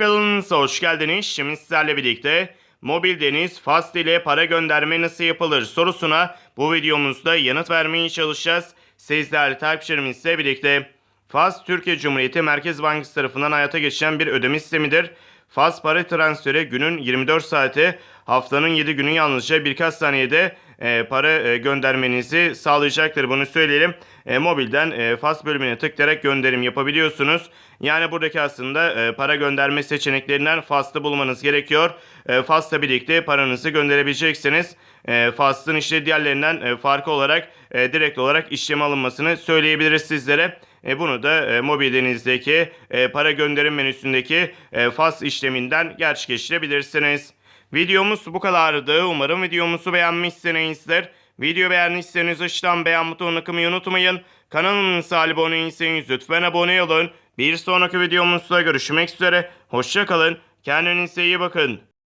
Kanalımıza hoş geldiniz. Şimdi sizlerle birlikte mobil deniz fast ile para gönderme nasıl yapılır sorusuna bu videomuzda yanıt vermeye çalışacağız. Sizlerle takipçilerimizle birlikte Fast Türkiye Cumhuriyeti Merkez Bankası tarafından hayata geçen bir ödeme sistemidir. Fast para transferi günün 24 saati haftanın 7 günü yalnızca birkaç saniyede e, para e, göndermenizi sağlayacaktır. Bunu söyleyelim. E, mobilden e, Fast bölümüne tıklayarak gönderim yapabiliyorsunuz. Yani buradaki aslında e, para gönderme seçeneklerinden Fast'ı bulmanız gerekiyor. E, Fast'la birlikte paranızı gönderebileceksiniz. E, Fast'ın işte diğerlerinden e, farkı olarak e, direkt olarak işlem alınmasını söyleyebiliriz sizlere. E, bunu da e, mobil denizdeki e, para gönderim menüsündeki e, Fast işleminden gerçekleştirebilirsiniz. Videomuz bu kadardı. Umarım videomuzu beğenmişsinizdir. Video beğendiyseniz aşağıdan beğen butonuna kılmayı unutmayın. Kanalımıza abone değilseniz lütfen abone olun. Bir sonraki videomuzda görüşmek üzere. Hoşçakalın. Kendinize iyi bakın.